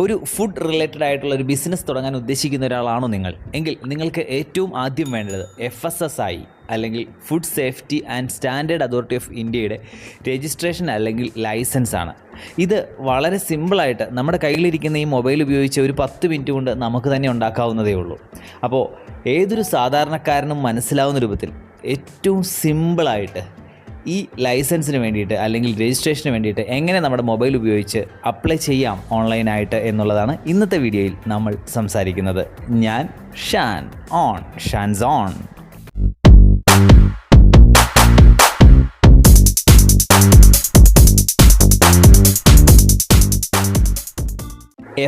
ഒരു food related ആയിട്ടുള്ള ഒരു ബിസിനസ് തുടങ്ങാൻ ഉദ്ദേശിക്കുന്ന ഒരാളാണോ നിങ്ങൾ? എങ്കിൽ നിങ്ങൾക്ക് ഏറ്റവും ആദ്യം വേണ്ടത് എഫ് എസ് എസ് ഐ അല്ലെങ്കിൽ food safety and standard authority of ഇന്ത്യയുടെ രജിസ്ട്രേഷൻ അല്ലെങ്കിൽ ലൈസൻസ് ആണ്. ഇത് വളരെ സിമ്പിളായിട്ട് നമ്മുടെ കയ്യിലിരിക്കുന്ന ഈ മൊബൈൽ ഉപയോഗിച്ച് ഒരു പത്ത് മിനിറ്റ് കൊണ്ട് നമുക്ക് തന്നെ ഉണ്ടാക്കാവുന്നതേ ഉള്ളൂ. അപ്പോൾ ഏതൊരു സാധാരണക്കാരനും മനസ്സിലാവുന്ന രൂപത്തിൽ ഏറ്റവും സിമ്പിളായിട്ട് ഈ ലൈസൻസിന് വേണ്ടിയിട്ട് അല്ലെങ്കിൽ രജിസ്ട്രേഷന് വേണ്ടിയിട്ട് എങ്ങനെ നമ്മുടെ മൊബൈൽ ഉപയോഗിച്ച് അപ്ലൈ ചെയ്യാം ഓൺലൈനായിട്ട് എന്നുള്ളതാണ് ഇന്നത്തെ വീഡിയോയിൽ നമ്മൾ സംസാരിക്കുന്നത്. ഞാൻ Shan on Shan's on.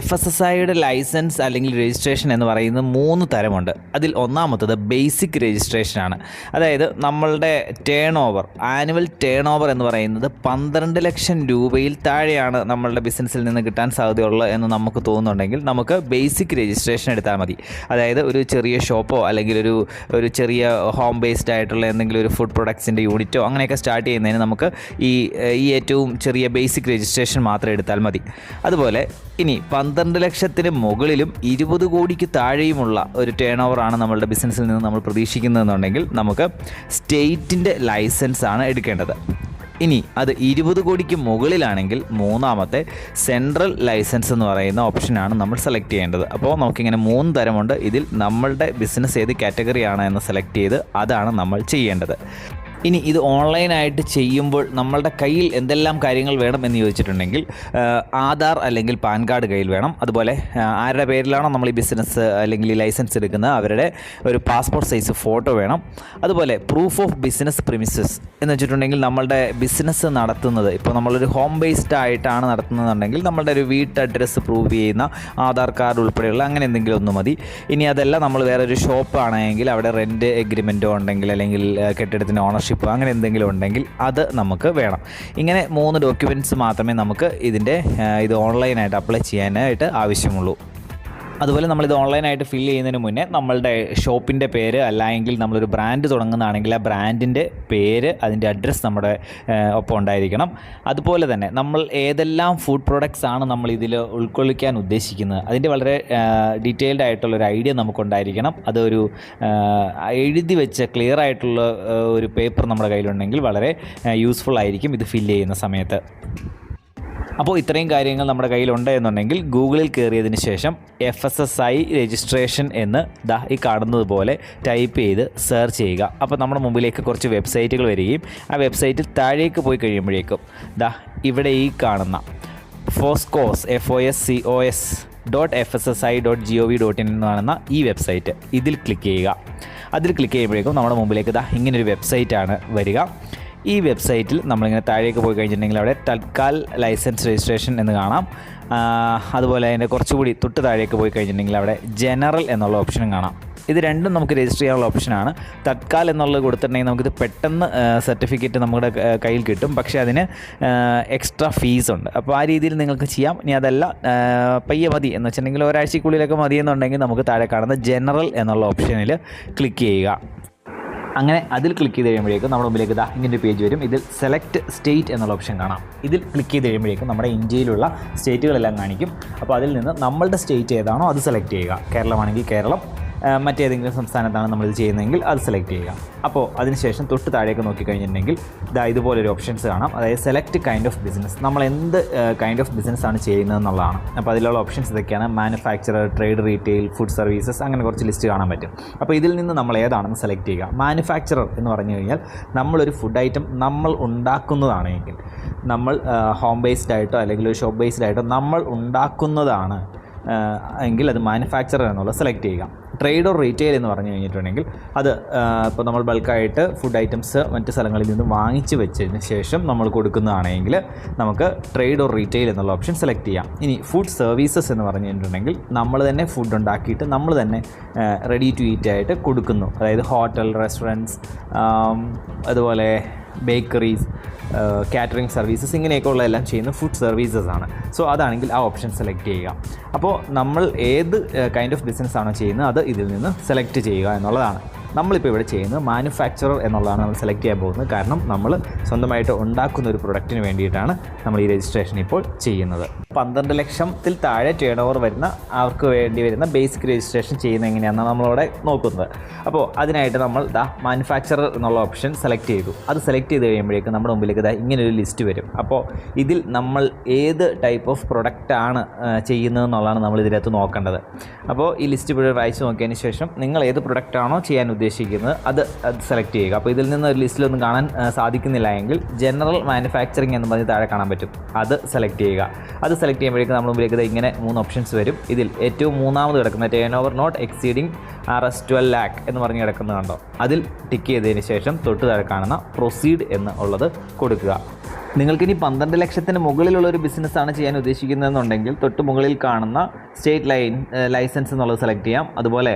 F S S ഐയുടെ ലൈസൻസ് അല്ലെങ്കിൽ രജിസ്ട്രേഷൻ എന്ന് പറയുന്നത് മൂന്ന് തരമുണ്ട്. അതിൽ ഒന്നാമത്തത് ബേസിക് രജിസ്ട്രേഷനാണ് അതായത് നമ്മളുടെ turnover annual turnover എന്ന് പറയുന്നത് പന്ത്രണ്ട് ലക്ഷം രൂപയിൽ താഴെയാണ് നമ്മളുടെ ബിസിനസ്സിൽ നിന്ന് കിട്ടാൻ സാധ്യതയുള്ളത് എന്ന് നമുക്ക് തോന്നുന്നുണ്ടെങ്കിൽ നമുക്ക് ബേസിക് രജിസ്ട്രേഷൻ എടുത്താൽ മതി. അതായത് ഒരു ചെറിയ ഷോപ്പോ അല്ലെങ്കിൽ ഒരു ഒരു ചെറിയ ഹോം ബേസ്ഡ് ആയിട്ടുള്ള എന്തെങ്കിലും ഒരു ഫുഡ് പ്രൊഡക്ട്സിന്റെ യൂണിറ്റോ അങ്ങനെയൊക്കെ സ്റ്റാർട്ട് ചെയ്യുന്നതിന് നമുക്ക് ഈ ഈ ഏറ്റവും ചെറിയ ബേസിക് രജിസ്ട്രേഷൻ മാത്രം എടുത്താൽ മതി. അതുപോലെ ഇനി പന്ത്രണ്ട് ലക്ഷത്തിന് മുകളിലും ഇരുപത് കോടിക്ക് താഴെയുമുള്ള ഒരു ടേൺ ഓവറാണ് നമ്മളുടെ ബിസിനസ്സിൽ നിന്ന് നമ്മൾ പ്രതീക്ഷിക്കുന്നതെന്നുണ്ടെങ്കിൽ നമുക്ക് സ്റ്റേറ്റിന്റെ ലൈസൻസ് ആണ് എടുക്കേണ്ടത്. ഇനി അത് ഇരുപത് കോടിക്ക് മുകളിലാണെങ്കിൽ മൂന്നാമത്തെ സെൻട്രൽ ലൈസൻസ് എന്ന് പറയുന്ന ഓപ്ഷനാണ് നമ്മൾ സെലക്ട് ചെയ്യേണ്ടത്. അപ്പോൾ നമുക്കിങ്ങനെ മൂന്ന് തരമുണ്ട്. ഇതിൽ നമ്മളുടെ ബിസിനസ് ഏത് കാറ്റഗറിയാണ് എന്ന് സെലക്ട് ചെയ്ത് അതാണ് നമ്മൾ ചെയ്യേണ്ടത്. ഇനി ഇത് ഓൺലൈനായിട്ട് ചെയ്യുമ്പോൾ നമ്മളുടെ കയ്യിൽ എന്തെല്ലാം കാര്യങ്ങൾ വേണം എന്ന് ചോദിച്ചിട്ടുണ്ടെങ്കിൽ ആധാർ അല്ലെങ്കിൽ പാൻ കാർഡ് കയ്യിൽ വേണം. അതുപോലെ ആരുടെ പേരിലാണോ നമ്മൾ ഈ ബിസിനസ് അല്ലെങ്കിൽ ഈ ലൈസൻസ് എടുക്കുന്നത് അവരുടെ ഒരു പാസ്പോർട്ട് സൈസ് ഫോട്ടോ വേണം. അതുപോലെ പ്രൂഫ് ഓഫ് ബിസിനസ് പ്രിമിസസ് എന്ന് വെച്ചിട്ടുണ്ടെങ്കിൽ നമ്മളുടെ ബിസിനസ് നടത്തുന്നത് ഇപ്പോൾ നമ്മളൊരു ഹോം ബേസ്ഡ് ആയിട്ടാണ് നടത്തുന്നതെന്നുണ്ടെങ്കിൽ നമ്മളുടെ ഒരു വീട്ട് അഡ്രസ്സ് പ്രൂവ് ചെയ്യുന്ന ആധാർ കാർഡ് ഉൾപ്പെടെയുള്ള അങ്ങനെ എന്തെങ്കിലും ഒന്ന് മതി. ഇനി അതല്ല നമ്മൾ വേറൊരു ഒരു ഷോപ്പ് ആണെങ്കിൽ അവിടെ റെന്റ് എഗ്രിമെന്റോ ഉണ്ടെങ്കിൽ അല്ലെങ്കിൽ കെട്ടിടത്തിന്റെ കെട്ടിടത്തിന് ഓണർഷിപ്പ് അങ്ങനെ എന്തെങ്കിലും ഉണ്ടെങ്കിൽ അത് നമുക്ക് വേണം. ഇങ്ങനെ മൂന്ന് ഡോക്യുമെന്റ്സ് മാത്രമേ നമുക്ക് ഇതിന്റെ ഇത് ഓൺലൈനായിട്ട് അപ്ലൈ ചെയ്യാനായിട്ട് ആവശ്യമുള്ളൂ. അതുപോലെ നമ്മളിത് ഓൺലൈനായിട്ട് ഫില്ല് ചെയ്യുന്നതിന് മുന്നേ നമ്മളുടെ ഷോപ്പിന്റെ പേര് അല്ലെങ്കിൽ നമ്മളൊരു ബ്രാൻഡ് തുടങ്ങുന്നതാണെങ്കിൽ ആ ബ്രാൻഡിന്റെ പേര് അതിന്റെ അഡ്രസ്സ് നമ്മുടെ ഒപ്പം ഉണ്ടായിരിക്കണം. അതുപോലെ തന്നെ നമ്മൾ ഏതെല്ലാം ഫുഡ് പ്രോഡക്ട്സ് ആണ് നമ്മൾ ഇതിൽ ഉൾക്കൊള്ളിക്കാൻ ഉദ്ദേശിക്കുന്നത്. അതിന്റെ വളരെ ഡീറ്റെയിൽഡ് ആയിട്ടുള്ള ഒരു ഐഡിയ നമുക്കുണ്ടായിരിക്കണം. അതൊരു എഴുതി വെച്ച ക്ലിയർ ആയിട്ടുള്ള ഒരു പേപ്പർ നമ്മുടെ കയ്യിലുണ്ടെങ്കിൽ വളരെ യൂസ്ഫുൾ ആയിരിക്കും ഇത് ഫില്ല് ചെയ്യുന്ന സമയത്ത്. അപ്പോൾ ഇത്രയും കാര്യങ്ങൾ നമ്മുടെ കയ്യിലുണ്ട് എന്നുണ്ടെങ്കിൽ ഗൂഗിളിൽ കയറിയതിന് ശേഷം F S S I registration എന്ന് ദാ ഈ കാണുന്നത് പോലെ ടൈപ്പ് ചെയ്ത് സെർച്ച് ചെയ്യുക. അപ്പോൾ നമ്മുടെ മുമ്പിലേക്ക് കുറച്ച് വെബ്സൈറ്റുകൾ വരികയും ആ വെബ്സൈറ്റിൽ താഴേക്ക് പോയി കഴിയുമ്പോഴേക്കും ദാ ഇവിടെ ഈ കാണുന്ന FoSCoS F O S C O S dot F S S I dot G O V dot in എന്ന് കാണുന്ന ഈ വെബ്സൈറ്റ്. ഇതിൽ ക്ലിക്ക് ചെയ്യുക. അതിൽ ക്ലിക്ക് ചെയ്യുമ്പോഴേക്കും നമ്മുടെ മുമ്പിലേക്ക് ദാ ഇങ്ങനൊരു വെബ്സൈറ്റാണ് വരിക. ഈ വെബ്സൈറ്റിൽ നമ്മളിങ്ങനെ താഴേക്ക് പോയി കഴിഞ്ഞിട്ടുണ്ടെങ്കിൽ അവിടെ തൽക്കാൽ ലൈസൻസ് രജിസ്ട്രേഷൻ എന്ന് കാണാം. അതുപോലെ അതിന്റെ കുറച്ചുകൂടി തൊട്ട് താഴേക്ക് പോയി കഴിഞ്ഞിട്ടുണ്ടെങ്കിൽ അവിടെ ജനറൽ എന്നുള്ള ഓപ്ഷനും കാണാം. ഇത് രണ്ടും നമുക്ക് രജിസ്റ്റർ ചെയ്യാനുള്ള ഓപ്ഷനാണ്. തത്കാൽ എന്നുള്ളത് കൊടുത്തിട്ടുണ്ടെങ്കിൽ നമുക്കിത് പെട്ടെന്ന് സർട്ടിഫിക്കറ്റ് നമ്മുടെ കയ്യിൽ കിട്ടും. പക്ഷേ അതിന് എക്സ്ട്രാ ഫീസ് ഉണ്ട്. അപ്പോൾ ആ രീതിയിൽ നിങ്ങൾക്ക് ചെയ്യാം. ഇനി അതല്ല പയ്യെ മതി എന്ന് വെച്ചിട്ടുണ്ടെങ്കിൽ ഒരാഴ്ചക്കുള്ളിലൊക്കെ മതിയെന്നുണ്ടെങ്കിൽ നമുക്ക് താഴെ കാണുന്ന ജനറൽ എന്നുള്ള ഓപ്ഷനിൽ ക്ലിക്ക് ചെയ്യുക. അങ്ങനെ അതിൽ ക്ലിക്ക് ചെയ്ത് കഴിയുമ്പോഴേക്കും നമ്മുടെ മുമ്പിലേക്ക് ഇതാ ഇങ്ങനെ ഒരു പേജ് വരും. ഇതിൽ സെലക്ട് സ്റ്റേറ്റ് എന്നുള്ള ഓപ്ഷൻ കാണാം. ഇതിൽ ക്ലിക്ക് ചെയ്ത് കഴിയുമ്പോഴേക്കും നമ്മുടെ ഇന്ത്യയിലുള്ള സ്റ്റേറ്റുകളെല്ലാം കാണിക്കും. അപ്പോൾ അതിൽ നിന്ന് നമ്മളുടെ സ്റ്റേറ്റ് ഏതാണോ അത് സെലക്ട് ചെയ്യുക. കേരളമാണെങ്കിൽ കേരളം മറ്റേതെങ്കിലും സംസ്ഥാനത്താണ് നമ്മളിത് ചെയ്യുന്നതെങ്കിൽ അത് സെലക്ട് ചെയ്യുക. അപ്പോൾ അതിനുശേഷം തൊട്ട് താഴേക്ക് നോക്കിക്കഴിഞ്ഞിട്ടുണ്ടെങ്കിൽ ഇതാ ഇതുപോലൊരു ഓപ്ഷൻസ് കാണാം. അതായത് സെലക്ട് കൈൻഡ് ഓഫ് ബിസിനസ് നമ്മൾ എന്ത് കൈൻഡ് ഓഫ് ബിസിനസ് ആണ് ചെയ്യുന്നത് എന്നുള്ളതാണ്. അപ്പോൾ അതിലുള്ള ഓപ്ഷൻസ് ഇതൊക്കെയാണ്. Manufacturer trade retail food services അങ്ങനെ കുറച്ച് ലിസ്റ്റ് കാണാൻ പറ്റും. അപ്പോൾ ഇതിൽ നിന്ന് നമ്മൾ ഏതാണെന്ന് സെലക്ട് ചെയ്യുക. മാനുഫാക്ചറർ എന്ന് പറഞ്ഞു കഴിഞ്ഞാൽ നമ്മളൊരു ഫുഡ് ഐറ്റം നമ്മൾ ഉണ്ടാക്കുന്നതാണെങ്കിൽ നമ്മൾ ഹോം ബേസ്ഡ് ആയിട്ടോ അല്ലെങ്കിൽ ഒരു ഷോപ്പ് ബേസ്ഡ് ആയിട്ടോ നമ്മൾ ഉണ്ടാക്കുന്നതാണ് എങ്കിൽ അത് മാനുഫാക്ചറർ എന്നുള്ളത് സെലക്ട് ചെയ്യുക. ട്രേഡ് ഓർ റീറ്റെയിൽ എന്ന് പറഞ്ഞു കഴിഞ്ഞിട്ടുണ്ടെങ്കിൽ അത് ഇപ്പോൾ നമ്മൾ ബൾക്കായിട്ട് ഫുഡ് ഐറ്റംസ് മറ്റ് സ്ഥലങ്ങളിൽ നിന്ന് വാങ്ങിച്ച് വെച്ചതിന് ശേഷം നമ്മൾ കൊടുക്കുന്നതാണെങ്കിൽ നമുക്ക് ട്രേഡ് ഓർ റീറ്റെയിൽ എന്നുള്ള ഓപ്ഷൻ സെലക്ട് ചെയ്യാം. ഇനി ഫുഡ് സർവീസസ് എന്ന് പറഞ്ഞു കഴിഞ്ഞിട്ടുണ്ടെങ്കിൽ നമ്മൾ തന്നെ ഫുഡ് ഉണ്ടാക്കിയിട്ട് നമ്മൾ തന്നെ റെഡി ടു ഈറ്റ് ആയിട്ട് കൊടുക്കുന്നു. അതായത് ഹോട്ടൽ റെസ്റ്റോറന്റ്സ് അതുപോലെ ബേക്കറീസ് കാറ്ററിംഗ് സർവീസസ് ഇങ്ങനെയൊക്കെയുള്ള എല്ലാം ചെയ്യുന്ന ഫുഡ് സർവീസസ് ആണ്. സോ അതാണെങ്കിൽ ആ ഓപ്ഷൻ സെലക്ട് ചെയ്യുക. അപ്പോൾ നമ്മൾ ഏത് കൈൻഡ് ഓഫ് ബിസിനസ് ആണോ ചെയ്യുന്നത് അത് ഇതിൽ നിന്ന് സെലക്ട് ചെയ്യുക എന്നുള്ളതാണ്. നമ്മളിപ്പോൾ ഇവിടെ ചെയ്യുന്നത് മാനുഫാക്ചറർ എന്നുള്ളതാണ് നമ്മൾ സെലക്ട് ചെയ്യാൻ പോകുന്നത്. കാരണം നമ്മൾ സ്വന്തമായിട്ട് ഉണ്ടാക്കുന്ന ഒരു പ്രൊഡക്റ്റിന് വേണ്ടിയിട്ടാണ് നമ്മൾ ഈ രജിസ്ട്രേഷൻ ഇപ്പോൾ ചെയ്യുന്നത്. പന്ത്രണ്ട് ലക്ഷത്തിൽ താഴെ ടേൺ ഓവർ വരുന്ന അവർക്ക് വേണ്ടി വരുന്ന ബേസിക് രജിസ്ട്രേഷൻ ചെയ്യുന്നത് എങ്ങനെയാണെന്ന് നമ്മളിവിടെ നോക്കുന്നത്. അപ്പോൾ അതിനായിട്ട് നമ്മൾ ദാ മാനുഫാക്ചറർ എന്നുള്ള ഓപ്ഷൻ സെലക്ട് ചെയ്തു. അത് സെലക്ട് ചെയ്ത് കഴിയുമ്പോഴേക്കും നമ്മുടെ മുമ്പിലേക്ക് ദാ ഇങ്ങനൊരു ലിസ്റ്റ് വരും. അപ്പോൾ ഇതിൽ നമ്മൾ ഏത് ടൈപ്പ് ഓഫ് പ്രൊഡക്റ്റ് ആണ് ചെയ്യുന്നതെന്നുള്ളതാണ് നമ്മൾ ഇതിനകത്ത് നോക്കേണ്ടത്. അപ്പോൾ ഈ ലിസ്റ്റ് ഇവിടെ വായിച്ച് നോക്കിയതിന് ശേഷം നിങ്ങൾ ഏത് പ്രൊഡക്റ്റ് ആണോ ചെയ്യാൻ ഉദ്ദേശിക്കുന്നത് അത് സെലക്ട് ചെയ്യുക. അപ്പോൾ ഇതിൽ നിന്ന് ഒരു ലിസ്റ്റിലൊന്നും കാണാൻ സാധിക്കുന്നില്ല എങ്കിൽ ജനറൽ മാനുഫാക്ചറിങ് എന്ന് പറഞ്ഞ് താഴെ കാണാൻ പറ്റും. അത് സെലക്ട് ചെയ്യുക. അത് സെലക്ട് ചെയ്യുമ്പോഴേക്കും നമ്മൾ മുമ്പിലേക്ക് ഇങ്ങനെ മൂന്ന് ഓപ്ഷൻസ് വരും. ഇതിൽ ഏറ്റവും മൂന്നാമത് കിടക്കുന്ന turnover not exceeding R S twelve lakh എന്ന് പറഞ്ഞ് കിടക്കുന്നത് കണ്ടോ? അതിൽ ടിക്ക് ചെയ്തതിന് ശേഷം തൊട്ട് താഴെ കാണുന്ന പ്രൊസീഡ് എന്ന് ഉള്ളത് കൊടുക്കുക. നിങ്ങൾക്കിനി പന്ത്രണ്ട് ലക്ഷത്തിന് മുകളിലുള്ള ഒരു ബിസിനസ്സാണ് ചെയ്യാൻ ഉദ്ദേശിക്കുന്നതെന്നുണ്ടെങ്കിൽ തൊട്ട് മുകളിൽ കാണുന്ന സ്റ്റേറ്റ് ലൈൻ ലൈസൻസ് എന്നുള്ളത് സെലക്ട് ചെയ്യാം. അതുപോലെ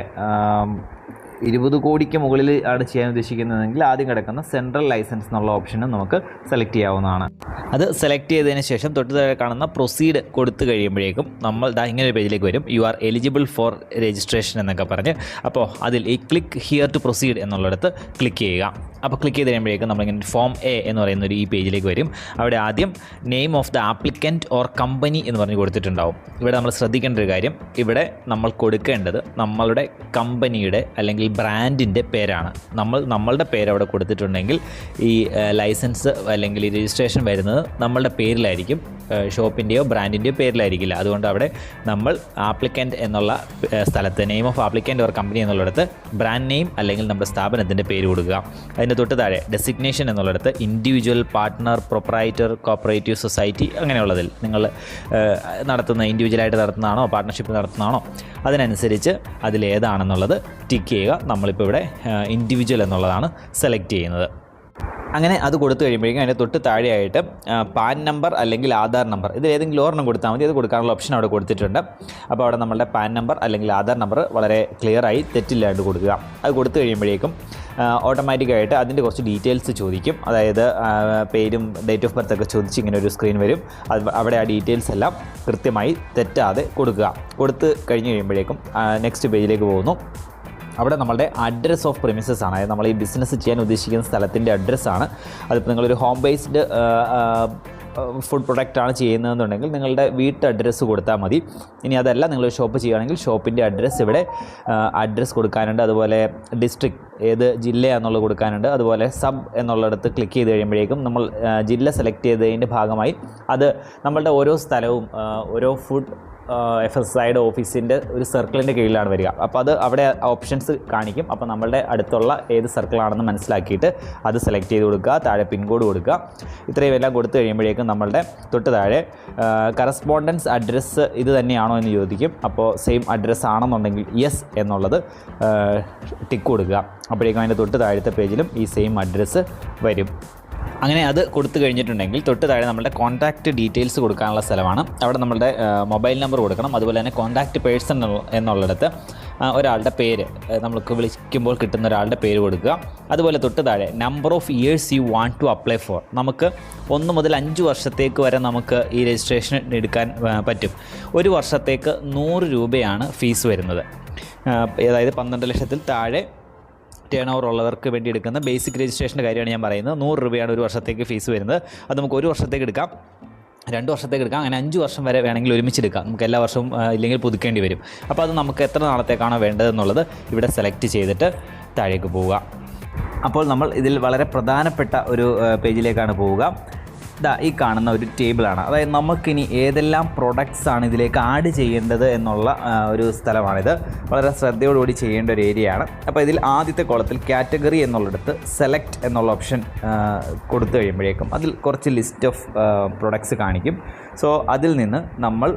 ഇരുപത് കോടിക്ക് മുകളിൽ ആണ് ചെയ്യാൻ ഉദ്ദേശിക്കുന്നതെങ്കിൽ ആദ്യം കിടക്കുന്ന സെൻട്രൽ ലൈസൻസ് എന്നുള്ള ഓപ്ഷനും നമുക്ക് സെലക്ട് ചെയ്യാവുന്നതാണ്. അത് സെലക്ട് ചെയ്തതിന് ശേഷം തൊട്ട് താഴെ കാണുന്ന പ്രൊസീഡ് കൊടുത്തു കഴിയുമ്പോഴേക്കും നമ്മൾ ദാ ഇങ്ങനെ ഒരു പേജിലേക്ക് വരും. You are eligible for registration എന്നൊക്കെ പറഞ്ഞ്. അപ്പോൾ അതിൽ ഈ ക്ലിക്ക് ഹിയർ ടു പ്രൊസീഡ് എന്നുള്ളിടത്ത് ക്ലിക്ക് ചെയ്യുക. അപ്പോൾ ക്ലിക്ക് ചെയ്ത് കഴിയുമ്പോഴേക്കും നമ്മളിങ്ങനെ ഫോം എ എന്ന് പറയുന്ന ഒരു ഈ പേജിലേക്ക് വരും. അവിടെ ആദ്യം name of the applicant or company എന്ന് പറഞ്ഞ് കൊടുത്തിട്ടുണ്ടാവും. ഇവിടെ നമ്മൾ ശ്രദ്ധിക്കേണ്ട ഒരു കാര്യം ഇവിടെ നമ്മൾ കൊടുക്കേണ്ടത് നമ്മളുടെ കമ്പനിയുടെ അല്ലെങ്കിൽ ബ്രാൻഡിന്റെ പേരാണ്. നമ്മൾ നമ്മളുടെ പേര് അവിടെ കൊടുത്തിട്ടുണ്ടെങ്കിൽ ഈ ലൈസൻസ് അല്ലെങ്കിൽ ഈ രജിസ്ട്രേഷൻ വരുന്നത് നമ്മളുടെ പേരിലായിരിക്കും. ഷോപ്പിന്റെയോ ബ്രാൻഡിന്റെയോ പേരിലായിരിക്കില്ല. അതുകൊണ്ട് അവിടെ നമ്മൾ ആപ്ലിക്കന്റ് എന്നുള്ള സ്ഥലത്ത് name of applicant or company എന്നുള്ളിടത്ത് ബ്രാൻഡ് നെയിം അല്ലെങ്കിൽ നമ്മുടെ സ്ഥാപനത്തിന്റെ പേര് കൊടുക്കുക. അതിന്റെ തൊട്ട് താഴെ ഡെസിഗ്നേഷൻ എന്നുള്ളിടത്ത് individual partner proprietor cooperative society അങ്ങനെയുള്ളതിൽ നിങ്ങൾ നടത്തുന്ന ഇൻഡിവിജ്വലായിട്ട് നടത്തുന്നതാണോ പാർട്ട്ണർഷിപ്പ് നടത്തുന്നതാണോ അതിനനുസരിച്ച് അതിലേതാണെന്നുള്ളത് ടിക്ക് ചെയ്യുക. നമ്മളിപ്പോൾ ഇവിടെ ഇൻഡിവിജ്വൽ എന്നുള്ളതാണ് സെലക്ട് ചെയ്യുന്നത്. അങ്ങനെ അത് കൊടുത്തു കഴിയുമ്പോഴേക്കും അതിന്റെ തൊട്ട് താഴെയായിട്ട് പാൻ നമ്പർ അല്ലെങ്കിൽ ആധാർ നമ്പർ ഇതിൽ ഏതെങ്കിലും ഒരെണ്ണം കൊടുത്താൽ മതി. അത് കൊടുക്കാനുള്ള ഓപ്ഷൻ അവിടെ കൊടുത്തിട്ടുണ്ട്. അപ്പോൾ അവിടെ നമ്മളുടെ പാൻ നമ്പർ അല്ലെങ്കിൽ ആധാർ നമ്പർ വളരെ ക്ലിയറായി തെറ്റില്ലാണ്ട് കൊടുക്കുക. അത് കൊടുത്തു കഴിയുമ്പോഴേക്കും ഓട്ടോമാറ്റിക്കായിട്ട് അതിന്റെ കുറച്ച് ഡീറ്റെയിൽസ് ചോദിക്കും. അതായത് പേരും ഡേറ്റ് ഓഫ് ബർത്ത് ഒക്കെ ചോദിച്ച് ഇങ്ങനെ ഒരു സ്ക്രീൻ വരും. അത് അവിടെ ആ ഡീറ്റെയിൽസ് എല്ലാം കൃത്യമായി തെറ്റാതെ കൊടുക്കുക. കൊടുത്ത് കഴിഞ്ഞ് കഴിയുമ്പോഴേക്കും നെക്സ്റ്റ് പേജിലേക്ക് പോകുന്നു. അവിടെ നമ്മളുടെ അഡ്രസ് ഓഫ് പ്രിമിസസ് ആണ്. അതായത് നമ്മൾ ഈ ബിസിനസ് ചെയ്യാൻ ഉദ്ദേശിക്കുന്ന സ്ഥലത്തിന്റെ അഡ്രസ്സാണ് അതിപ്പോൾ നിങ്ങളൊരു ഹോം ബേസ്ഡ് ഫുഡ് പ്രൊഡക്റ്റ് ആണ് ചെയ്യുന്നതെന്നുണ്ടെങ്കിൽ നിങ്ങളുടെ വീട്ട് അഡ്രസ്സ് കൊടുത്താൽ മതി. ഇനി അതല്ല നിങ്ങൾ ഷോപ്പ് ചെയ്യുകയാണെങ്കിൽ ഷോപ്പിന്റെ അഡ്രസ്സ് ഇവിടെ അഡ്രസ്സ് കൊടുക്കാനുണ്ട്. അതുപോലെ ഡിസ്ട്രിക്ട് ഏത് ജില്ലയാണെന്നുള്ളത് കൊടുക്കാനുണ്ട്. അതുപോലെ സബ് എന്നുള്ളിടത്ത് ക്ലിക്ക് ചെയ്ത് കഴിയുമ്പോഴേക്കും നമ്മൾ ജില്ല സെലക്ട് ചെയ്തതിന്റെ ഭാഗമായി അത് നമ്മളുടെ ഓരോ സ്ഥലവും ഓരോ ഫുഡ് എഫ് എസ് ഐയുടെ ഓഫീസിന്റെ ഒരു സർക്കിളിന്റെ കീഴിലാണ് വരിക. അപ്പോൾ അത് അവിടെ ഓപ്ഷൻസ് കാണിക്കും. അപ്പോൾ നമ്മളുടെ അടുത്തുള്ള ഏത് സർക്കിളാണെന്ന് മനസ്സിലാക്കിയിട്ട് അത് സെലക്ട് ചെയ്ത് കൊടുക്കുക താഴെ പിൻകോഡ് കൊടുക്കുക. ഇത്രയും എല്ലാം കൊടുത്തു കഴിയുമ്പോഴേക്കും നമ്മളുടെ തൊട്ട് താഴെ കറസ്പോണ്ടൻസ് അഡ്രസ്സ് ഇത് തന്നെയാണോ എന്ന് ചോദിക്കും. അപ്പോൾ സെയിം അഡ്രസ്സ് ആണെന്നുണ്ടെങ്കിൽ യെസ് എന്നുള്ളത് ടിക്ക് കൊടുക്കുക. അപ്പോഴേക്കും അതിന്റെ തൊട്ട് താഴത്തെ പേജിലും ഈ സെയിം അഡ്രസ്സ് വരും. അങ്ങനെ അത് കൊടുത്തു കഴിഞ്ഞിട്ടുണ്ടെങ്കിൽ തൊട്ട് താഴെ നമ്മുടെ കോൺടാക്റ്റ് ഡീറ്റെയിൽസ് കൊടുക്കാനുള്ള സ്ഥലമാണ്. അവിടെ നമ്മുടെ മൊബൈൽ നമ്പർ കൊടുക്കണം. അതുപോലെ തന്നെ കോൺടാക്റ്റ് പേഴ്സൺ എന്നുള്ളിടത്ത് ഒരാളുടെ പേര് നമ്മൾക്ക് വിളിക്കുമ്പോൾ കിട്ടുന്ന ഒരാളുടെ പേര് കൊടുക്കുക. അതുപോലെ തൊട്ട് താഴെ number of years you want to apply for നമുക്ക് ഒന്ന് മുതൽ അഞ്ച് വർഷത്തേക്ക് വരെ നമുക്ക് ഈ രജിസ്ട്രേഷൻ എടുക്കാൻ പറ്റും. ഒരു വർഷത്തേക്ക് നൂറ് രൂപയാണ് ഫീസ് വരുന്നത്. അതായത് പന്ത്രണ്ട് ലക്ഷത്തിൽ താഴെ ടേൺ ഓവർ ഉള്ളവർക്ക് വേണ്ടി എടുക്കുന്ന ബേസിക് രജിസ്ട്രേഷന്റെ കാര്യമാണ് ഞാൻ പറയുന്നത്. നൂറ് രൂപയാണ് ഒരു വർഷത്തേക്ക് ഫീസ് വരുന്നത്. അത് നമുക്ക് ഒരു വർഷത്തേക്ക് എടുക്കാം. രണ്ട് വർഷത്തേക്ക് എടുക്കാം. അങ്ങനെ അഞ്ച് വർഷം വരെ വേണമെങ്കിൽ ഒരുമിച്ച് എടുക്കാം. നമുക്ക് എല്ലാ വർഷവും ഇല്ലെങ്കിൽ പുതുക്കേണ്ടി വരും. അപ്പോൾ അത് നമുക്ക് എത്ര നാളത്തേക്കാണോ വേണ്ടതെന്നുള്ളത് ഇവിടെ സെലക്ട് ചെയ്തിട്ട് താഴേക്ക് പോവുക. അപ്പോൾ നമ്മൾ ഇതിൽ വളരെ പ്രധാനപ്പെട്ട ഒരു പേജിലേക്കാണ് പോവുക. ദാ ഈ കാണുന്ന ഒരു ടേബിളാണ്. അതായത് നമുക്കിനി ഏതെല്ലാം പ്രൊഡക്ട്സ് ആണ് ഇതിലേക്ക് ആഡ് ചെയ്യേണ്ടത് എന്നുള്ള ഒരു സ്ഥലമാണിത്. വളരെ ശ്രദ്ധയോടുകൂടി ചെയ്യേണ്ട ഒരു ഏരിയ ആണ്. അപ്പോൾ ഇതിൽ ആദ്യത്തെ കോളത്തിൽ കാറ്റഗറി എന്നുള്ളിടത്ത് സെലക്ട് എന്നുള്ള ഓപ്ഷൻ കൊടുത്തു കഴിയുമ്പോഴേക്കും അതിൽ കുറച്ച് ലിസ്റ്റ് ഓഫ് പ്രൊഡക്ട്സ് കാണിക്കും. സോ അതിൽ നിന്ന് നമ്മൾ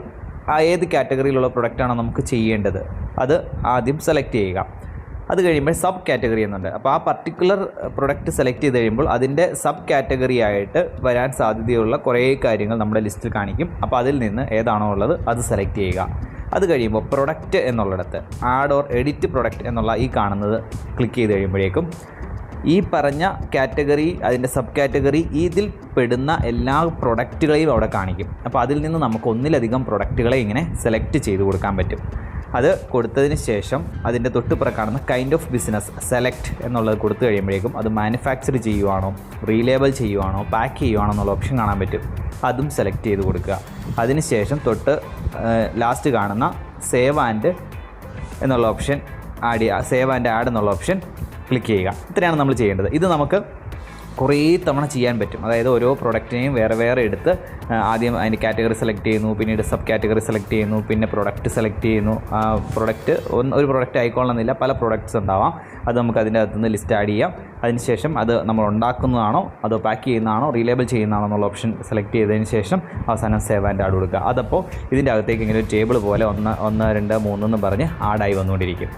ആ ഏത് കാറ്റഗറിയിലുള്ള പ്രൊഡക്റ്റാണോ നമുക്ക് ചെയ്യേണ്ടത് അത് ആദ്യം സെലക്ട് ചെയ്യുക. അത് കഴിയുമ്പോൾ സബ് കാറ്റഗറി എന്നുണ്ട്. അപ്പോൾ ആ പർട്ടിക്കുലർ പ്രൊഡക്റ്റ് സെലക്ട് ചെയ്ത് കഴിയുമ്പോൾ അതിന്റെ സബ് കാറ്റഗറി ആയിട്ട് വരാൻ സാധ്യതയുള്ള കുറേ കാര്യങ്ങൾ നമ്മുടെ ലിസ്റ്റിൽ കാണിക്കും. അപ്പോൾ അതിൽ നിന്ന് ഏതാണോ ഉള്ളത് അത് സെലക്ട് ചെയ്യുക. അത് കഴിയുമ്പോൾ പ്രൊഡക്റ്റ് എന്നുള്ളിടത്ത് ആഡ് ഓർ എഡിറ്റ് പ്രൊഡക്റ്റ് എന്നുള്ള ഈ കാണുന്നത് ക്ലിക്ക് ചെയ്ത് കഴിയുമ്പോഴേക്കും ഈ പറഞ്ഞ കാറ്റഗറി അതിന്റെ സബ് കാറ്റഗറി ഇതിൽ പെടുന്ന എല്ലാ പ്രൊഡക്റ്റുകളെയും അവിടെ കാണിക്കും. അപ്പോൾ അതിൽ നിന്ന് നമുക്ക് ഒന്നിലധികം പ്രൊഡക്റ്റുകളെ ഇങ്ങനെ സെലക്ട് ചെയ്ത് കൊടുക്കാൻ പറ്റും. അത് കൊടുത്തതിന് ശേഷം അതിന്റെ തൊട്ടുപുറം കാണുന്ന കൈൻഡ് ഓഫ് ബിസിനസ് സെലക്ട് എന്നുള്ളത് കൊടുത്തു കഴിയുമ്പോഴേക്കും അത് മാനുഫാക്ചർ ചെയ്യുവാണോ റീലേബൽ ചെയ്യുവാണോ പാക്ക് ചെയ്യുവാണോ എന്നുള്ള ഓപ്ഷൻ കാണാൻ പറ്റും. അതും സെലക്ട് ചെയ്ത് കൊടുക്കുക. അതിനുശേഷം തൊട്ട് ലാസ്റ്റ് കാണുന്ന സേവ് ആൻഡ് എന്നുള്ള ഓപ്ഷൻ ആഡ് ചെയ്യുക. സേവ് ആൻഡ് ആഡ് എന്നുള്ള ഓപ്ഷൻ ക്ലിക്ക് ചെയ്യുക. ഇത്രയാണ് നമ്മൾ ചെയ്യേണ്ടത്. ഇത് നമുക്ക് കുറേ തവണ ചെയ്യാൻ പറ്റും. അതായത് ഓരോ പ്രൊഡക്റ്റിനെയും വേറെ വേറെ എടുത്ത് ആദ്യം അതിന്റെ കാറ്റഗറി സെലക്ട് ചെയ്യുന്നു പിന്നീട് സബ് കാറ്റഗറി സെലക്ട് ചെയ്യുന്നു പിന്നെ പ്രൊഡക്റ്റ് സെലക്ട് ചെയ്യുന്നു. പ്രൊഡക്റ്റ് ഒന്ന് ഒരു പ്രൊഡക്റ്റ് ആയിക്കോളണമെന്നില്ല പല പ്രൊഡക്റ്റ്സ് ഉണ്ടാവാം. അത് നമുക്ക് അതിന്റെ അകത്തുനിന്ന് ലിസ്റ്റ് ആഡ് ചെയ്യാം. അതിനുശേഷം അത് നമ്മൾ ഉണ്ടാക്കുന്നതാണോ അതോ പാക്ക് ചെയ്യുന്നതാണോ റീലേബിൾ ചെയ്യുന്നതാണോ എന്നുള്ള ഓപ്ഷൻ സെലക്ട് ചെയ്തതിന് ശേഷം അവസാനം സേവ് ആൻഡ് ആഡ് കൊടുക്കുക. അതപ്പോൾ ഇതിന്റെ അകത്തേക്ക് ഇങ്ങനെ ഒരു ടേബിൾ പോലെ ഒന്ന് ഒന്ന് രണ്ട് മൂന്നെന്ന് പറഞ്ഞ് ആഡായി വന്നുകൊണ്ടിരിക്കും.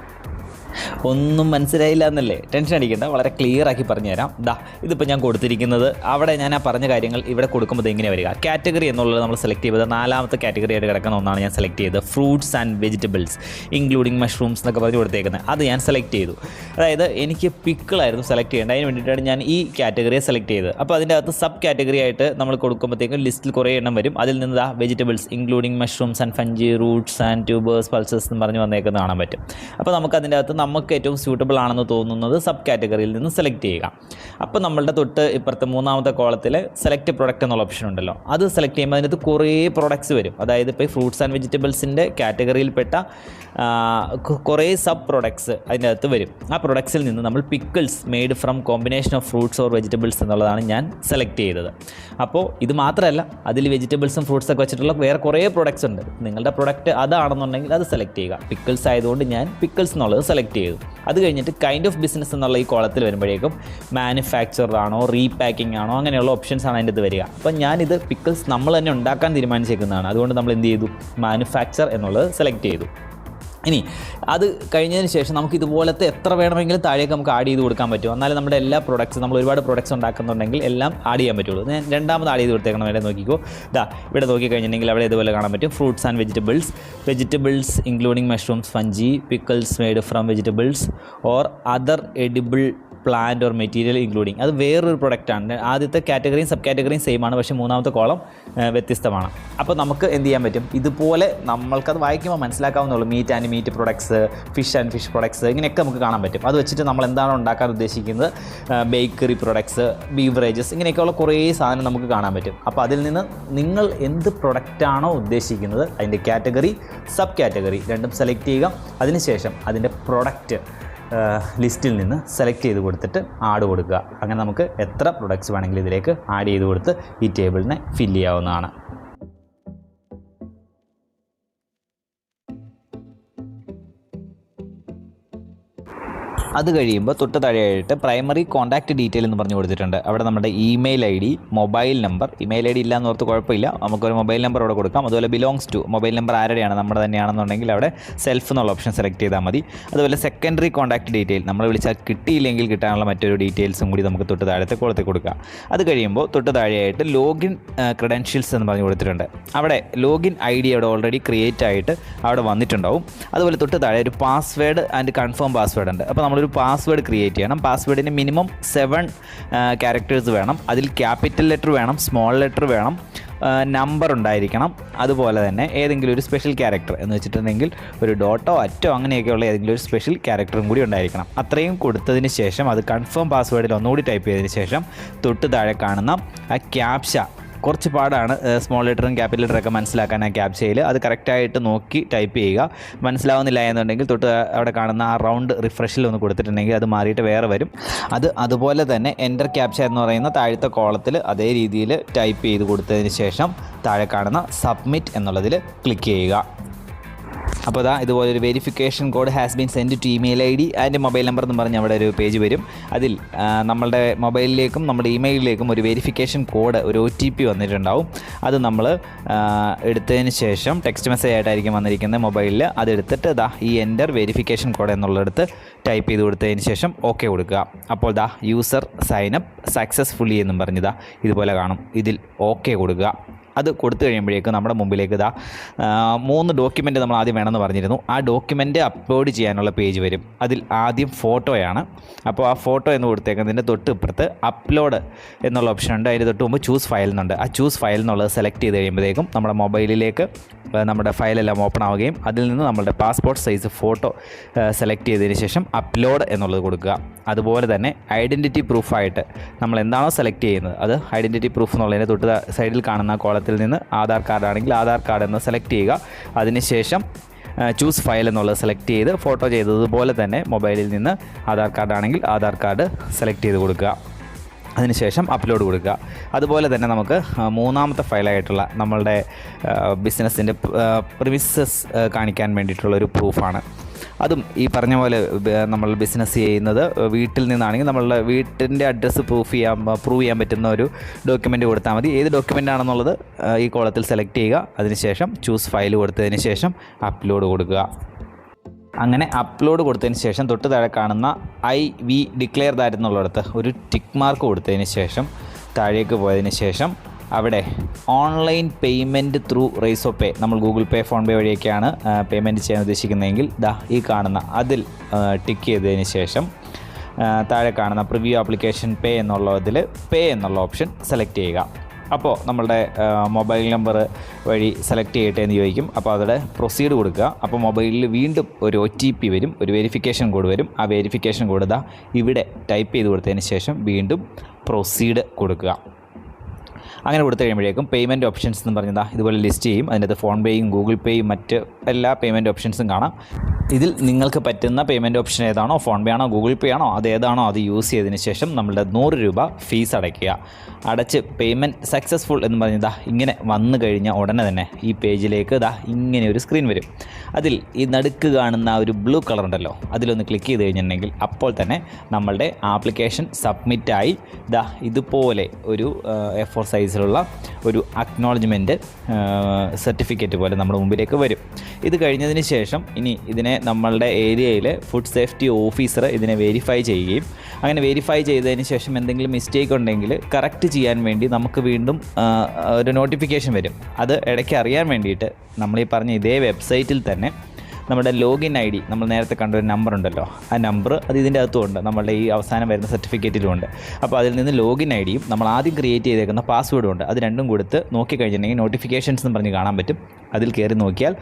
ഒന്നും മനസ്സിലായില്ല എന്നല്ലേ ടെൻഷൻ അടിക്കേണ്ട. വളരെ ക്ലിയർ ആക്കി പറഞ്ഞുതരാം. ദാ ഇതിപ്പോൾ ഞാൻ കൊടുത്തിരിക്കുന്നത്. അവിടെ ഞാൻ ആ പറഞ്ഞ കാര്യങ്ങൾ ഇവിടെ കൊടുക്കുമ്പോൾ ഇങ്ങനെ വരിക? കാറ്റഗറി എന്നുള്ളത് നമ്മൾ സെലക്ട് ചെയ്തത് നാലാമത്തെ കാറ്റഗറി ആയിട്ട് കിടക്കുന്ന ഒന്നാണ് ഞാൻ സെലക്ട് ചെയ്തത്. Fruits and vegetables including mushrooms എന്നൊക്കെ പറഞ്ഞ് കൊടുത്തേക്കുന്നത്. അത് ഞാൻ സെലക്ട് ചെയ്തു. അതായത് എനിക്ക് പിക്കിളായിരുന്നു സെലക്ട് ചെയ്യേണ്ടത്. അതിന് വേണ്ടിയിട്ടാണ് ഞാൻ ഈ കാറ്റഗറിയെ സെലക്ട് ചെയ്തത്. അപ്പോൾ അതിന്റെ അകത്ത് സബ് കാറ്റഗറി ആയിട്ട് നമ്മൾ കൊടുക്കുമ്പോഴത്തേക്കും ലിസ്റ്റിൽ കുറേ എണ്ണം വരും. അതിൽ നിന്ന് ദാ vegetables including mushrooms and fungi roots and tubers pulses എന്ന് പറഞ്ഞ് വന്നേക്കുന്നത് കാണാൻ പറ്റും. അപ്പോൾ നമുക്ക് അതിന്റെ അകത്ത് നമുക്ക് ഏറ്റവും സ്യൂട്ടബിൾ ആണെന്ന് തോന്നുന്നത് സബ് കാറ്റഗറിയിൽ നിന്ന് സെലക്ട് ചെയ്യുക. അപ്പോൾ നമ്മളുടെ തൊട്ട് ഇപ്പുറത്തെ മൂന്നാമത്തെ കോളത്തിൽ സെലക്ട് പ്രൊഡക്റ്റ് എന്നുള്ള ഓപ്ഷൻ ഉണ്ടല്ലോ. അത് സെലക്ട് ചെയ്യുമ്പോൾ അതിനകത്ത് കുറേ പ്രൊഡക്ട്സ് വരും. അതായത് ഇപ്പോൾ ഫ്രൂട്ട്സ് ആൻഡ് വെജിറ്റബിൾസിന്റെ കാറ്റഗറിയിൽപ്പെട്ട കുറേ സബ് പ്രൊഡക്ട്സ് അതിന്റെ അകത്ത് വരും. ആ പ്രൊഡക്ട്സിൽ നിന്ന് നമ്മൾ pickles made from combination of fruits or vegetables എന്നുള്ളതാണ് ഞാൻ സെലക്ട് ചെയ്തത്. അപ്പോൾ ഇത് മാത്രമല്ല അതിൽ വെജിറ്റബിൾസും ഫ്രൂട്ട്സ് ഒക്കെ വെച്ചിട്ടുള്ള വേറെ കുറേ പ്രൊഡക്ട്സ് ഉണ്ട്. നിങ്ങളുടെ പ്രൊഡക്റ്റ് അതാണെന്നുണ്ടെങ്കിൽ അത് സെലക്ട് ചെയ്യുക. പിക്കിൾസ് ആയതുകൊണ്ട് ഞാൻ പിക്കിൾസ് എന്നുള്ളത് സെലക്ട് ചെയ്തു അത് കഴിഞ്ഞിട്ട് കൈൻഡ് ഓഫ് ബിസിനസ് എന്നുള്ള ഈ കോളത്തിൽ വരുമ്പോഴേക്കും മാനുഫാക്ചർ ആണോ റീപാക്കിംഗ് ആണോ അങ്ങനെയുള്ള ഓപ്ഷൻസ് ആണ് അതിന്റെ ഇത് വരിക. അപ്പം ഞാനിത് പിക്കിൾസ് നമ്മൾ തന്നെ ഉണ്ടാക്കാൻ തീരുമാനിച്ചേക്കുന്നതാണ്. അതുകൊണ്ട് നമ്മൾ എന്ത് ചെയ്തു? മാനുഫാക്ചർ എന്നുള്ളത് സെലക്ട് ചെയ്തു. ഇനി അത് കഴിഞ്ഞതിന് ശേഷം നമുക്ക് ഇതുപോലത്തെ എത്ര വേണമെങ്കിലും താഴേക്ക് നമുക്ക് ആഡ് ചെയ്ത് കൊടുക്കാൻ പറ്റും. എന്നാലും നമ്മുടെ എല്ലാ പ്രൊഡക്ട്സ് നമ്മൾ ഒരുപാട് പ്രൊഡക്ട്സ് ഉണ്ടാക്കുന്നുണ്ടെങ്കിൽ എല്ലാം ആഡ് ചെയ്യാൻ പറ്റുള്ളൂ. ഞാൻ രണ്ടാമത് ആഡ് ചെയ്ത് കൊടുത്തേക്കണം വേറെ നോക്കിക്കോ. ഇതാ ഇവിടെ നോക്കി കഴിഞ്ഞിട്ടുണ്ടെങ്കിൽ അവിടെ ഇതുപോലെ കാണാൻ പറ്റും. Fruits and vegetables vegetables including mushrooms fungi pickles made from vegetables or other edible plant or material including അത് വേറൊരു പ്രൊഡക്റ്റാണ് ആദ്യത്തെ കാറ്റഗറിയും സബ് കാറ്റഗറിയും സെയിം ആണ്. പക്ഷേ മൂന്നാമത്തെ കോളം വ്യത്യസ്തമാണ്. അപ്പോൾ നമുക്ക് എന്ത് ചെയ്യാൻ പറ്റും? ഇതുപോലെ നമ്മൾക്കത് വായിക്കുമ്പോൾ മനസ്സിലാക്കാവുന്നുള്ളൂ meat and meat products fish and fish products ഇങ്ങനെയൊക്കെ നമുക്ക് കാണാൻ പറ്റും. അത് വെച്ചിട്ട് നമ്മൾ എന്താണ് ഉണ്ടാക്കാൻ ഉദ്ദേശിക്കുന്നത്? ബേക്കറി പ്രൊഡക്ട്സ് ബീവറേജസ് ഇങ്ങനെയൊക്കെയുള്ള കുറേ സാധനം നമുക്ക് കാണാൻ പറ്റും. അപ്പോൾ അതിൽ നിന്ന് നിങ്ങൾ എന്ത് പ്രൊഡക്റ്റാണോ ഉദ്ദേശിക്കുന്നത് അതിന്റെ കാറ്റഗറി സബ് കാറ്റഗറി രണ്ടും സെലക്ട് ചെയ്യുക. അതിനുശേഷം അതിന്റെ പ്രൊഡക്റ്റ് ലിസ്റ്റിൽ നിന്ന് സെലക്ട് ചെയ്ത് കൊടുത്തിട്ട് ആഡ് കൊടുക്കുക. അങ്ങനെ നമുക്ക് എത്ര പ്രൊഡക്ട്സ് വേണമെങ്കിലും ഇതിലേക്ക് ആഡ് ചെയ്ത് കൊടുത്ത് ഈ ടേബിളിനെ ഫില്ല് ചെയ്യാവുന്നതാണ്. അത് കഴിയുമ്പോൾ തൊട്ട് താഴെയായിട്ട് പ്രൈമറി കോൺടാക്റ്റ് ഡീറ്റെയിൽ എന്ന് പറഞ്ഞു കൊടുത്തിട്ടുണ്ട്. അവിടെ നമ്മുടെ email I D mobile number email I D ഇല്ല എന്ന് ഓർത്ത് കുഴപ്പമില്ല. നമുക്കൊരു മൊബൈൽ നമ്പർ അവിടെ കൊടുക്കാം. അതുപോലെ ബിലോങ്സ് ടു മൊബൈൽ നമ്പർ ആരുടെയാണ് നമ്മുടെ തന്നെയാണെന്നുണ്ടെങ്കിൽ അവിടെ സെൽഫ് എന്നുള്ള ഓപ്ഷൻ സെലക്ട് ചെയ്താൽ മതി. അതുപോലെ സെക്കൻഡറി കോൺടാക്റ്റ് ഡീറ്റെയിൽ നമ്മൾ വിളിച്ചാൽ കിട്ടിയില്ലെങ്കിൽ കിട്ടാനുള്ള മറ്റൊരു ഡീറ്റെയിൽസും കൂടി നമുക്ക് തൊട്ട് താഴത്തെ കോളത്തിൽ കൊടുക്കാം. അത് കഴിയുമ്പോൾ തൊട്ട് താഴെയായിട്ട് ലോഗിൻ ക്രെഡൻഷ്യൽസ് എന്ന് പറഞ്ഞു കൊടുത്തിട്ടുണ്ട്. അവിടെ ലോഗിൻ ഐ ഡി അവിടെ ഓൾറെഡി ക്രിയേറ്റ് ആയിട്ട് അവിടെ വന്നിട്ടുണ്ടാവും. അതുപോലെ തൊട്ട് താഴെ ഒരു പാസ്വേഡ് ആൻഡ് കൺഫേം പാസ്വേഡ് ഉണ്ട്. അപ്പോൾ നമ്മളൊരു പാസ്വേഡ് ക്രിയേറ്റ് ചെയ്യണം. പാസ്വേഡിന് മിനിമം സെവൻ ക്യാരക്ടേഴ്സ് വേണം. അതിൽ ക്യാപിറ്റൽ ലെറ്റർ വേണം സ്മോൾ ലെറ്റർ വേണം നമ്പർ ഉണ്ടായിരിക്കണം. അതുപോലെ തന്നെ ഏതെങ്കിലും ഒരു സ്പെഷ്യൽ ക്യാരക്ടർ എന്ന് വെച്ചിട്ടുണ്ടെങ്കിൽ ഒരു ഡോട്ടോ അറ്റോ അങ്ങനെയൊക്കെയുള്ള ഏതെങ്കിലും ഒരു സ്പെഷ്യൽ ക്യാരക്ടറും കൂടി ഉണ്ടായിരിക്കണം. അത്രയും കൊടുത്തതിന് ശേഷം അത് കൺഫേം പാസ്വേഡിൽ ഒന്നുകൂടി ടൈപ്പ് ചെയ്തതിന് ശേഷം തൊട്ട് താഴെ കാണുന്ന ആ ക്യാപ്ഷ കുറച്ച് പാടാണ് സ്മോൾ ലെറ്ററും ക്യാപിറ്റൽ ലെറ്ററും ഒക്കെ മനസ്സിലാക്കാൻ ആ ക്യാപ്ചയിൽ അത് കറക്റ്റായിട്ട് നോക്കി ടൈപ്പ് ചെയ്യുക. മനസ്സിലാവുന്നില്ല എന്നുണ്ടെങ്കിൽ തൊട്ട് അവിടെ കാണുന്ന ആ റൗണ്ട് റിഫ്രഷിൽ ഒന്ന് കൊടുത്തിട്ടുണ്ടെങ്കിൽ അത് മാറിയിട്ട് വേറെ വരും. അത് അതുപോലെ തന്നെ എന്റർ ക്യാപ്ച എന്ന് പറയുന്ന താഴത്തെ കോളത്തിൽ അതേ രീതിയിൽ ടൈപ്പ് ചെയ്ത് കൊടുത്തതിന് ശേഷം താഴെ കാണുന്ന സബ്മിറ്റ് എന്നുള്ളതിൽ ക്ലിക്ക് ചെയ്യുക. അപ്പോൾ അതാ ഇതുപോലെ ഒരു verification code has been send to email I D and mobile number എന്ന് പറഞ്ഞ് അവിടെ ഒരു പേജ് വരും. അതിൽ നമ്മളുടെ മൊബൈലിലേക്കും നമ്മുടെ ഇമെയിലിലേക്കും ഒരു വെരിഫിക്കേഷൻ കോഡ് ഒരു ഒ ടി പി വന്നിട്ടുണ്ടാവും. അത് നമ്മൾ എടുത്തതിന് ശേഷം ടെക്സ്റ്റ് മെസ്സേജ് ആയിട്ടായിരിക്കും വന്നിരിക്കുന്നത് മൊബൈലിൽ. അതെടുത്തിട്ട് ദാ ഈ എന്റർ വെരിഫിക്കേഷൻ കോഡ് എന്നുള്ളടുത്ത് ടൈപ്പ് ചെയ്ത് കൊടുത്തതിന് ശേഷം ഓക്കെ കൊടുക്കുക. അപ്പോൾ ദാ യൂസർ സൈനപ്പ് സക്സസ്ഫുള്ളി എന്നും പറഞ്ഞിതാ ഇതുപോലെ കാണും. ഇതിൽ ഓക്കെ കൊടുക്കുക. അത് കൊടുത്തു കഴിയുമ്പോഴേക്കും നമ്മുടെ മുമ്പിലേക്ക് ഇതാ മൂന്ന് ഡോക്യുമെന്റ് നമ്മൾ ആദ്യം വേണമെന്ന് പറഞ്ഞിരുന്നു. ആ ഡോക്യുമെന്റ് അപ്ലോഡ് ചെയ്യാനുള്ള പേജ് വരും. അതിൽ ആദ്യം ഫോട്ടോയാണ് അപ്പോൾ ആ ഫോട്ടോ എന്ന് കൊടുത്തേക്കുന്നതിന്റെ തൊട്ട് ഇപ്പുറത്ത് അപ്ലോഡ് എന്നുള്ള ഓപ്ഷൻ ഉണ്ട്. അതിന്റെ തൊട്ട് മുമ്പ് ചൂസ് ഫയൽ എന്നുണ്ട്. ആ ചൂസ് ഫയൽ എന്നുള്ളത് സെലക്ട് ചെയ്ത് കഴിയുമ്പോഴേക്കും നമ്മുടെ മൊബൈലിലേക്ക് നമ്മുടെ ഫയലെല്ലാം ഓപ്പൺ ആവുകയും അതിൽ നിന്ന് നമ്മുടെ പാസ്പോർട്ട് സൈസ് ഫോട്ടോ സെലക്ട് ചെയ്തതിന് ശേഷം അപ്ലോഡ് എന്നുള്ളത് കൊടുക്കുക. അതുപോലെ തന്നെ ഐഡന്റിറ്റി പ്രൂഫായിട്ട് നമ്മൾ എന്താണോ സെലക്ട് ചെയ്യുന്നത് അത് ഐഡന്റിറ്റി പ്രൂഫ് എന്നുള്ളതിന്റെ തൊട്ട് സൈഡിൽ കാണുന്ന കോളത്തിൽ നിന്ന് ആധാർ കാർഡ് ആണെങ്കിൽ ആധാർ കാർഡ് എന്ന് സെലക്ട് ചെയ്യുക. അതിനുശേഷം ചൂസ് ഫയൽ എന്നുള്ളത് സെലക്ട് ചെയ്ത് ഫോട്ടോ ചെയ്തതുപോലെ തന്നെ മൊബൈലിൽ നിന്ന് ആധാർ കാർഡ് ആണെങ്കിൽ ആധാർ കാർഡ് സെലക്ട് ചെയ്ത് കൊടുക്കുക. അതിനുശേഷം അപ്ലോഡ് കൊടുക്കുക. അതുപോലെ തന്നെ നമുക്ക് മൂന്നാമത്തെ ഫയലായിട്ടുള്ള നമ്മളുടെ ബിസിനസ്സിന്റെ പ്രിമിസസ് കാണിക്കാൻ വേണ്ടിയിട്ടുള്ള ഒരു പ്രൂഫാണ് അതും ഈ പറഞ്ഞ പോലെ നമ്മൾ ബിസിനസ് ചെയ്യുന്നത് വീട്ടിൽ നിന്നാണെങ്കിൽ നമ്മളുടെ വീട്ടിന്റെ അഡ്രസ്സ് പ്രൂഫ് ചെയ്യാൻ പ്രൂവ് ചെയ്യാൻ പറ്റുന്ന ഒരു ഡോക്യുമെന്റ് കൊടുത്താൽ മതി. ഏത് ഡോക്യുമെന്റ് ആണെന്നുള്ളത് ഈ കോളത്തിൽ സെലക്ട് ചെയ്യുക. അതിനുശേഷം ചൂസ് ഫയൽ കൊടുത്തതിന് ശേഷം അപ്ലോഡ് കൊടുക്കുക. അങ്ങനെ അപ്ലോഡ് കൊടുത്തതിന് ശേഷം തൊട്ട് താഴെ കാണുന്ന ഐ വി ഡിക്ലെയർ ദാറ്റ് എന്നുള്ളിടത്ത് ഒരു ടിക്ക് മാർക്ക് കൊടുത്തതിന് ശേഷം താഴേക്ക് പോയതിന് ശേഷം അവിടെ ഓൺലൈൻ പേയ്മെന്റ് ത്രൂ റേസോ പേ നമ്മൾ ഗൂഗിൾ പേ ഫോൺ പേ വഴിയൊക്കെയാണ് പേയ്മെന്റ് ചെയ്യാൻ ഉദ്ദേശിക്കുന്നതെങ്കിൽ ദാ ഈ കാണുന്ന അതിൽ ടിക്ക് ചെയ്തതിന് ശേഷം താഴെ കാണുന്ന പ്രിവ്യൂ ആപ്ലിക്കേഷൻ പേ എന്നുള്ളതിൽ പേ എന്നുള്ള ഓപ്ഷൻ സെലക്ട് ചെയ്യുക. അപ്പോൾ നമ്മളുടെ മൊബൈൽ നമ്പർ വഴി സെലക്ട് ചെയ്യട്ടെ എന്ന് ചോദിക്കും. അപ്പോൾ അവിടെ പ്രൊസീഡ് കൊടുക്കുക. അപ്പോൾ മൊബൈലിൽ വീണ്ടും ഒരു ഒ ടി പി വരും ഒരു വെരിഫിക്കേഷൻ കോഡ് വരും. ആ വെരിഫിക്കേഷൻ കോഡ് ഇതാ ഇവിടെ ടൈപ്പ് ചെയ്ത് കൊടുത്തതിന് ശേഷം വീണ്ടും പ്രൊസീഡ് കൊടുക്കുക. അങ്ങനെ കൊടുത്തു കഴിയുമ്പോഴേക്കും പേയ്മെന്റ് ഓപ്ഷൻസ് എന്ന് പറഞ്ഞതാ ഇതുപോലെ ലിസ്റ്റ് ചെയ്യും. അതിനകത്ത് ഫോൺ പേയും ഗൂഗിൾ പേയും മറ്റ് എല്ലാ പേയ്മെന്റ് ഓപ്ഷൻസും കാണാം. ഇതിൽ നിങ്ങൾക്ക് പറ്റുന്ന പേയ്മെന്റ് ഓപ്ഷൻ ഏതാണോ ഫോൺ പേ ആണോ ഗൂഗിൾ പേ ആണോ അത് ഏതാണോ അത് യൂസ് ചെയ്തതിന് ശേഷം നമ്മളുടെ നൂറ് രൂപ ഫീസ് അടയ്ക്കുക. അടച്ച് പേയ്മെന്റ് സക്സസ്ഫുൾ എന്ന് പറഞ്ഞതാ ഇങ്ങനെ വന്നു കഴിഞ്ഞ ഉടനെ തന്നെ ഈ പേജിലേക്ക് ഇതാ ഇങ്ങനെ ഒരു സ്ക്രീൻ വരും. അതിൽ ഈ നടുക്ക് കാണുന്ന ഒരു ബ്ലൂ കളർ ഉണ്ടല്ലോ അതിലൊന്ന് ക്ലിക്ക് ചെയ്ത് കഴിഞ്ഞിട്ടുണ്ടെങ്കിൽ അപ്പോൾ തന്നെ നമ്മളുടെ ആപ്ലിക്കേഷൻ സബ്മിറ്റായി ദാ ഇതുപോലെ ഒരു എ ഫോർ സൈസിലുള്ള ഒരു അക്നോളജ്മെന്റ് സർട്ടിഫിക്കറ്റ് പോലെ നമ്മുടെ മുമ്പിലേക്ക് വരും. ഇത് കഴിഞ്ഞതിന് ശേഷം ഇനി ഇതിനെ നമ്മളുടെ ഏരിയയിലെ ഫുഡ് സേഫ്റ്റി ഓഫീസർ ഇതിനെ വെരിഫൈ ചെയ്യുകയും അങ്ങനെ വെരിഫൈ ചെയ്തതിന് ശേഷം എന്തെങ്കിലും മിസ്റ്റേക്ക് ഉണ്ടെങ്കിൽ കറക്റ്റ് ചെയ്യാൻ വേണ്ടി നമുക്ക് വീണ്ടും ഒരു നോട്ടിഫിക്കേഷൻ വരും. അത് ഇടയ്ക്ക് അറിയാൻ വേണ്ടിയിട്ട് നമ്മൾ ഈ പറഞ്ഞ ഇതേ വെബ്സൈറ്റിൽ തന്നെ നമ്മുടെ ലോഗിൻ ഐ ഡി നമ്മൾ നേരത്തെ കണ്ട ഒരു നമ്പർ ഉണ്ടല്ലോ. ആ നമ്പർ അത് ഇതിന്റെ അകത്തുമുണ്ട്. നമ്മളുടെ ഈ അവസാനം വരുന്ന സർട്ടിഫിക്കറ്റിലും ഉണ്ട് അപ്പോൾ അതിൽ നിന്ന് ലോഗിൻ ഐ ഡിയും നമ്മൾ ആദ്യം ക്രിയേറ്റ് ചെയ്തേക്കുന്ന പാസ്വേഡും ഉണ്ട്. അത് രണ്ടും കൊടുത്ത് നോക്കിക്കഴിഞ്ഞിട്ടുണ്ടെങ്കിൽ നോട്ടിഫിക്കേഷൻസ് എന്ന് പറഞ്ഞ് കാണാൻ പറ്റും. അതിൽ കയറി നോക്കിയാൽ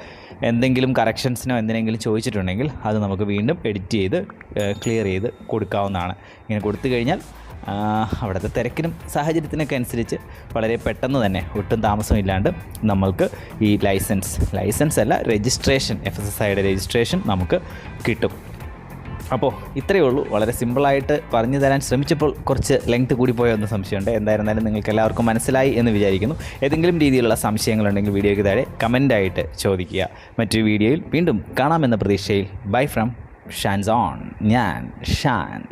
എന്തെങ്കിലും കറക്ഷൻസിനോ എന്തിനെങ്കിലും ചോദിച്ചിട്ടുണ്ടെങ്കിൽ അത് നമുക്ക് വീണ്ടും എഡിറ്റ് ചെയ്ത് ക്ലിയർ ചെയ്ത് കൊടുക്കാവുന്നതാണ്. ഇങ്ങനെ കൊടുത്തു കഴിഞ്ഞാൽ അവിടുത്തെ തിരക്കിനും സാഹചര്യത്തിനൊക്കെ അനുസരിച്ച് വളരെ പെട്ടെന്ന് തന്നെ ഒട്ടും താമസമില്ലാണ്ട് നമ്മൾക്ക് ഈ ലൈസൻസ് ലൈസൻസ് അല്ല രജിസ്ട്രേഷൻ എഫ് എസ് എസ് ഐയുടെ രജിസ്ട്രേഷൻ നമുക്ക് കിട്ടും. അപ്പോൾ ഇത്രയേ ഉള്ളൂ. വളരെ സിമ്പിളായിട്ട് പറഞ്ഞു തരാൻ ശ്രമിച്ചപ്പോൾ കുറച്ച് ലെങ്ത് കൂടി പോയോ എന്ന് സംശയമുണ്ട്. എന്തായിരുന്നാലും നിങ്ങൾക്ക് എല്ലാവർക്കും മനസ്സിലായി എന്ന് വിചാരിക്കുന്നു. ഏതെങ്കിലും രീതിയിലുള്ള സംശയങ്ങളുണ്ടെങ്കിൽ വീഡിയോയ്ക്ക് താഴെ കമന്റായിട്ട് ചോദിക്കുക. മറ്റൊരു വീഡിയോയിൽ വീണ്ടും കാണാമെന്ന പ്രതീക്ഷയിൽ. ബൈ ഫ്രം ഷാൻസ് ഓൺ ഞാൻ ഷാൻ.